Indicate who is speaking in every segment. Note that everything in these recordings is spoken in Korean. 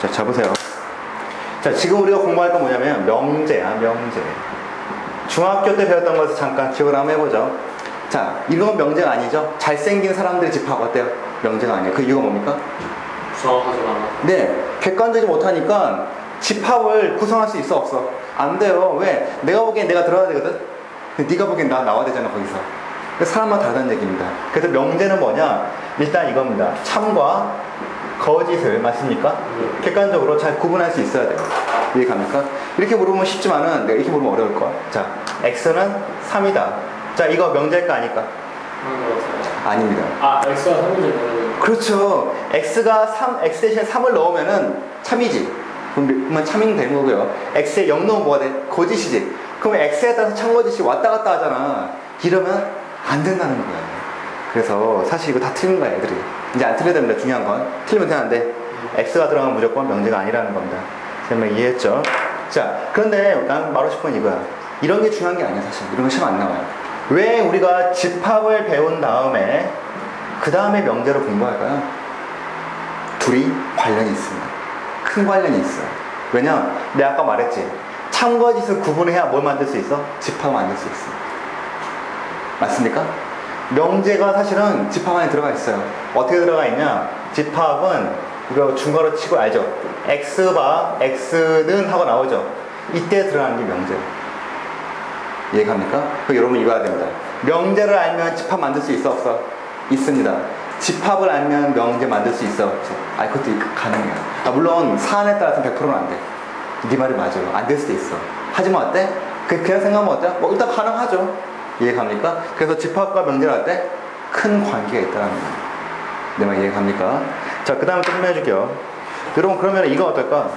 Speaker 1: 자, 자 보세요. 자, 지금 우리가 공부할 건 뭐냐면 명제야, 명제. 중학교 때 배웠던 것을 잠깐 기억을 한번 해보죠. 자, 이건 명제가 아니죠? 잘생긴 사람들의 집합 어때요? 명제가 아니에요. 그 이유가 뭡니까?
Speaker 2: 정확하지 않아.
Speaker 1: 네, 객관적이지 못하니까 집합을 구성할 수 있어 없어? 안 돼요. 왜? 내가 보기엔 내가 들어야 되거든. 근데 네가 보기엔 나 나와야 되잖아 거기서. 사람마다 다르다는 얘기입니다. 그래서 명제는 뭐냐? 일단 이겁니다. 참과 거짓을 맞습니까?
Speaker 2: 네.
Speaker 1: 객관적으로 잘 구분할 수 있어야 돼요. 이해 갑니까? 이렇게 물으면 쉽지만은 내가 이렇게 물으면 어려울 거야. 자, x는 3이다. 자, 이거 명제일까 아닐까? 아닙니다.
Speaker 2: 아, X가 3문제는
Speaker 1: 그렇죠. x가 3, x 대신에 3을 넣으면은 참이지. 그러면 참이면 되는 거고요. x에 0 넣으면 뭐가 돼? 거짓이지. 그러면 x에 따라서 참거짓이 왔다 갔다 하잖아. 이러면 안 된다는 거야. 그래서 사실 이거 다 틀린 거야, 애들이. 이제 안 틀려야 됩니다. 중요한 건. 틀리면 되는데, x가 들어가면 무조건 명제가 아니라는 겁니다. 설명 이해했죠? 자, 그런데 난 말하고 싶은 건 이거야. 이런 게 중요한 게 아니야, 사실. 이런 거 시험 안 나와요. 왜 우리가 집합을 배운 다음에 그 다음에 명제를 공부할까요? 둘이 관련이 있습니다. 큰 관련이 있어요. 왜냐? 내가 아까 말했지. 참거짓을 구분해야 뭘 만들 수 있어? 집합 만들 수 있어. 맞습니까? 명제가 사실은 집합 안에 들어가 있어요. 어떻게 들어가 있냐? 집합은 이거 중괄호 치고 알죠? x바 x는 하고 나오죠. 이때 들어가는 게 명제예요. 이해갑니까? 그 여러분 이거 해야 됩니다. 명제를 알면 집합 만들 수 있어 없어? 있습니다. 집합을 알면 명제 만들 수 있어 없어? 아 그것도 가능해요. 아, 물론 사안에 따라서는 100%는 안 돼. 네 말이 맞아요. 안 될 수도 있어. 하지만 어때? 그, 그냥 생각하면 어때? 뭐 일단 가능하죠. 이해갑니까? 그래서 집합과 명제를 할때 큰 관계가 있다는 거예요. 내말 이해갑니까? 자, 그 다음에 또 설명해줄게요. 여러분, 그러면 이거 어떨까?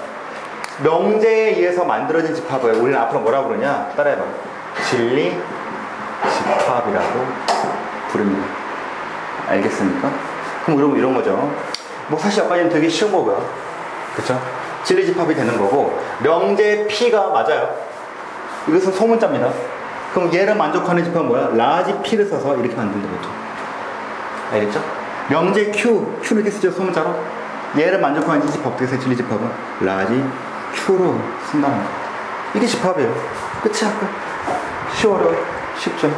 Speaker 1: 명제에 의해서 만들어진 집합을 우리는 앞으로 뭐라 부르냐? 따라해봐. 진리 집합이라고 부릅니다. 알겠습니까? 그럼 여러분 이런 거죠. 뭐 사실 아까 되게 쉬운 거고요. 그쵸? 진리 집합이 되는 거고, 명제 P가 맞아요. 이것은 소문자입니다. 그럼 얘를 만족하는 집합은 뭐야? 라지 P를 써서 이렇게 만든다, 보통. 알겠죠? 명제 Q, Q를 이렇게 쓰죠, 소문자로. 얘를 만족하는 이 집합, 어떻게 써, 진리 집합은? 라지 Q로 쓴다는 거. 이게 집합이에요. 끝이야, 끝. 쉬워요. 쉽죠?